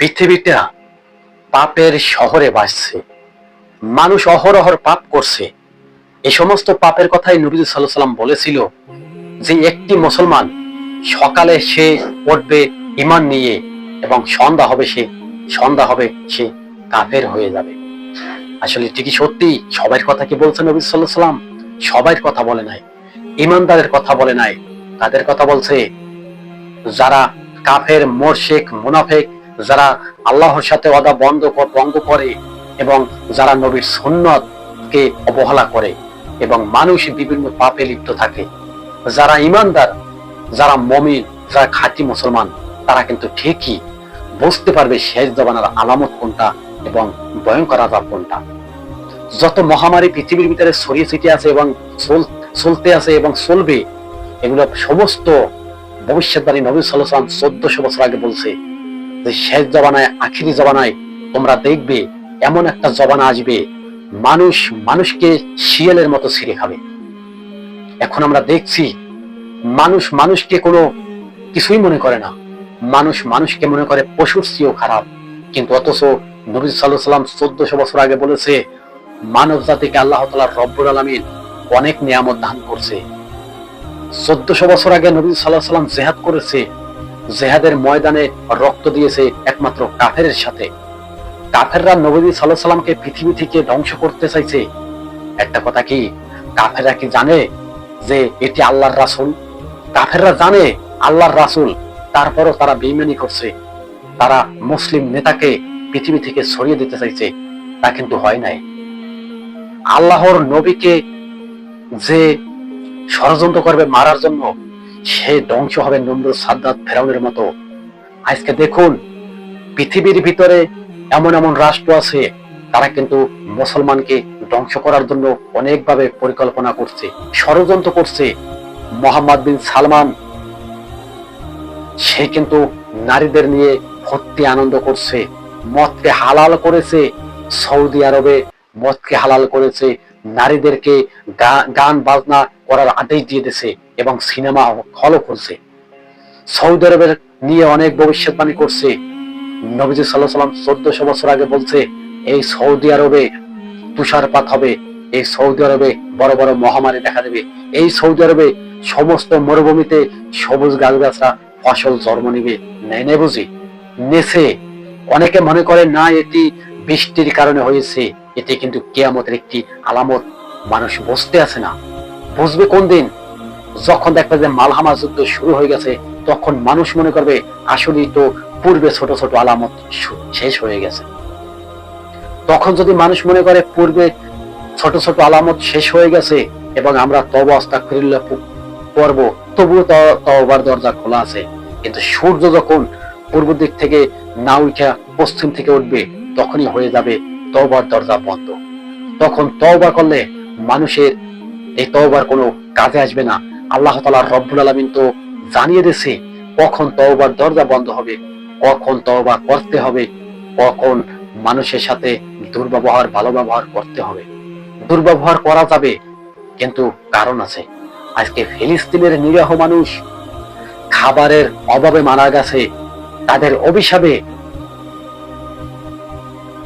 পৃথিবীটা পাপের শহরে বাসছে মানুষ অহরহর পাপ করছে। এই সমস্ত পাপের কথাই নবীজ সাল্লাম বলেছিল যে, একটি মুসলমান সকালে সে উঠবে ইমান নিয়ে এবং সন্ধ্যা হবে সে, সন্ধ্যা হবে সে কাফের হয়ে যাবে। আসলে ঠিকই সত্যি? সবার কথা কি বলছে নবী সাল্লাম সবার কথা বলে নাই। ইমানদারের কথা বলে নাই। তাদের কথা বলছে? যারা কাফের মোরশেক মুনাফেক যারা আল্লাহর সাথে ওয়াদা বন্ধ ভঙ্গ করে এবং যারা নবীর সুন্নত কে অবহেলা করে এবং মানুষ বিভিন্ন পাপে লিপ্ত থাকে, যারা ইমানদার, যারা মমিন, যারা খাঁটি মুসলমান, তারা কিন্তু ঠিকই বুঝতে পারবে শেষ জবানার আলামত কোনটা এবং ভয়ঙ্কর আজাব কোনটা। যত মহামারী পৃথিবীর ভিতরে ছড়িয়ে ছিটিয়ে আছে এবং চলতে আছে এবং চলবে, এগুলো সমস্ত ভবিষ্যৎবাণী নবী সাল্লাম চোদ্দশো বছর আগে বলছে। যে শেষ জবানায়, আখিরি জবানায় তোমরা দেখবে, এমন একটা জবানা আসবে, মানুষ মানুষকে শিয়ালের মতো ছিঁড়ে খাবে। এখন আমরা দেখছি, মানুষ মানুষকে কোনো কিছুই মনে করে না। মানুষ মানুষকে মনে করে পশুর চেয়েও খারাপ। কিন্তু অথচ নবী সাল্লাহ সাল্লাম চোদ্দশো বছর আগে বলেছে, মানব জাতিকে আল্লাহ তালা রব্বুর আলমিন অনেক নিয়ামত দান করছে। চোদ্দশো বছর আগে নবী সাল্লাহ সাল্লাম জেহাদ করেছে জেহাদের ময়দানে রক্ত দিয়েছে একমাত্র কাফের সাথে। কাফেররা নবী সাল্লাহ সাল্লামকে পৃথিবী থেকে ধ্বংস করতে চাইছে। একটা কথা কি? কাফেররা কি জানে যে এটি আল্লাহর রাসূল? কাফেররা জানে আল্লাহর রাসূল, তারপরও তারা বেইমানি করছে। তারা মুসলিম নেতাকে পৃথিবী থেকে সরিয়ে দিতে চাইছে। তা কিন্তু হয় নাই। আল্লাহর নবীকে যে ষড়যন্ত্র করবে মারার জন্য সে ধ্বংস হবে নমরুদ সাদ্দাত ফেরাউনের মতো। আজকে দেখুন, পৃথিবীর ভিতরে এমন এমন রাষ্ট্র আছে, তারা কিন্তু মুসলমানকে ধ্বংস করার জন্য অনেকভাবে পরিকল্পনা করছে, ষড়যন্ত্র করছে। মোহাম্মদ বিন সালমান, সে কিন্তু নারীদের নিয়ে ভর্তি আনন্দ করছে, মদকে হালাল করেছে, সৌদি আরবে মদকে হালাল করেছে, নারীদেরকে গান, বাজনা করার আদেশ দিয়ে দিয়েছে এবং সিনেমা হলও করছে সৌদি আরবের নিয়ে অনেক ভবিষ্যৎবাণী করছে। নবীজি সাল্লাহ সাল্লাম চোদ্দশো বছর আগে বলছে, এই সৌদি আরবে তুষারপাত হবে, এই সৌদি আরবে বড় বড় মহামারী দেখা দেবে, এই সৌদি আরবে সমস্ত মরুভূমিতে সবুজ গাছ গাছরা ফসল জন্ম নিবে। নেয় নেই বুঝি? নেছে। অনেকে মনে করে, না, এটি বৃষ্টির কারণে হয়েছে। এটি কিন্তু কেয়ামতের একটি আলামত। মানুষ বসতে আছে না। বুঝবে কোন দিন? যখন দেখবে যে মালহামা যুদ্ধ শুরু হয়ে গেছে, তখন মানুষ মনে করবে, আসলেই তো পূর্বে ছোট ছোট আলামত শেষ হয়ে গেছে। তখন যদি মানুষ মনে করে পূর্বে ছোট ছোট আলামত শেষ হয়ে গেছে, এবং আমরা তব আস্তাগফিরুল্লাহ প- পড়ব, তবুও ত- তওবার দরজা খোলা আছে। কিন্তু সূর্য যখন পূর্ব দিক থেকে না উঠা পশ্চিম থেকে উঠবে, তখনই হয়ে যাবে তওবার দরজা বন্ধ। তখন তওবা করলে মানুষের এই তওবার কোনো কাজে আসবে না। আল্লাহ তাআলা রব্বুল আলামিন তো জানিয়ে দিয়েছে, কখন তওবার দরজা বন্ধ হবে, কখন তওবা করতে হবে, কখন মানুষের সাথে দুর্ব্যবহার, ভালো ব্যবহার করতে হবে। দুর্ব্যবহার করা যাবে, কিন্তু কারণ আছে। আজকে ফিলিস্তিনের নিরীহ মানুষ খাবারের অভাবে মারা গেছে, তাদের অভিশাপে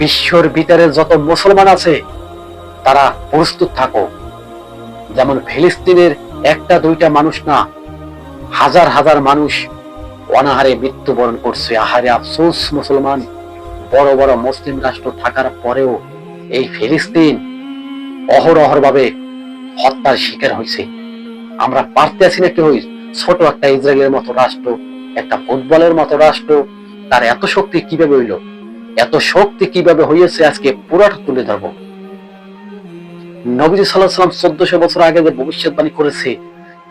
বিশ্বর ভিতরে যত মুসলমান আছে, তারা প্রস্তুত থাকো। যেমন ফিলিস্তিনের একটা দুইটা মানুষ না, হাজার হাজার মানুষ অনাহারে মৃত্যুবরণ করছে। আহারে আফসোস, মুসলমান। বড় বড় মুসলিম রাষ্ট্র থাকার পরেও এই ফিলিস্তিন অহরহর ভাবে হত্যার শিকার হয়েছে। আমরা পারতে আছি না কেউ ছোট একটা ইসরায়েলের মতো রাষ্ট্র, একটা ফুটবলের মতো রাষ্ট্র, তার এত শক্তি কীভাবে হইল? এত শক্তি কীভাবে হয়েছে আজকে পুরাটা তুলে ধরবো। নবীজি সাল্লাহ সাল্লাম চোদ্দশো বছর আগে যে ভবিষ্যৎবাণী করেছে,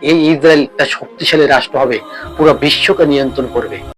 এই ইসরায়েল একটা শক্তিশালী রাষ্ট্র হবে, পুরো বিশ্বকে নিয়ন্ত্রণ করবে।